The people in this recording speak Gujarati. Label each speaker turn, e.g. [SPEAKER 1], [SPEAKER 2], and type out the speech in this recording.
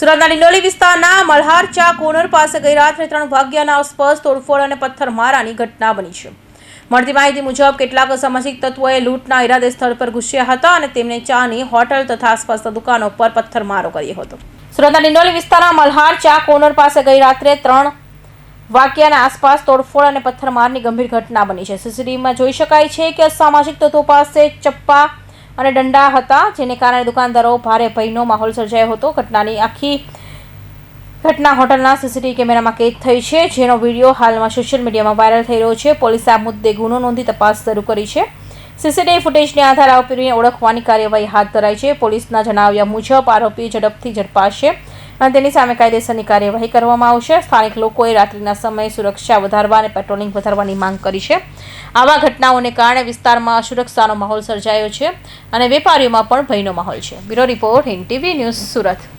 [SPEAKER 1] સુરતના ડિંડોલી વિસ્તારના મલ્હાર ચા કોર્નર પાસે ગઈ રાત્રે ત્રણ વાગ્યાના આસપાસ તોડફોડ અને પથ્થરમારાની ઘટના બની છે. મળતી માહિતી મુજબ કેટલાક અસામાજિક તત્વોએ લૂંટના ઈરાદે સ્થળ પર ઘૂસ્યા હતા અને તેમને ચાની હોટલ તથા આસપાસના દુકાનો પર પથ્થરમારો કર્યો હતો. સુરતના ડિંડોલી વિસ્તારના મલ્હાર ચા કોનર પાસે ગઈ રાત્રે ત્રણ વાગ્યાના આસપાસ તોડફોડ અને પથ્થરમારની ગંભીર ઘટના બની છે. સીસીટીવીમાં જોઈ શકાય છે કે અસામાજિક તત્વો પાસે ચપ્પા અને દંડા હતા, જેને કારણે દુકાનદારો ભારે ભયનો માહોલ સર્જાયો હતો. ઘટનાની આખી ઘટના હોટલના સીસીટીવી કેમેરામાં કેદ થઈ છે, જેનો વીડિયો હાલમાં સોશિયલ મીડિયામાં વાયરલ થઈ રહ્યો છે. પોલીસે આ મુદ્દે ગુનો નોંધી તપાસ શરૂ કરી છે. સીસીટીવી ફૂટેજને આધારે આરોપીને ઓળખવાની કાર્યવાહી હાથ ધરાઈ છે. પોલીસના જણાવ્યા મુજબ આરોપી ઝડપથી ઝડપાશે. અને તેની સામે કાયદેસરની કાર્યવાહી કરવામાં આવશે. સ્થાનિક લોકોએ રાત્રિના સમયે સુરક્ષા વધારવા અને પેટ્રોલિંગ વધારવાની માંગ કરી છે. આવા ઘટનાઓને કારણે વિસ્તારમાં અસુરક્ષાનો માહોલ સર્જાયો છે અને વેપારીઓમાં પણ ભયનો માહોલ છે. Bureau report Hind TV news Surat.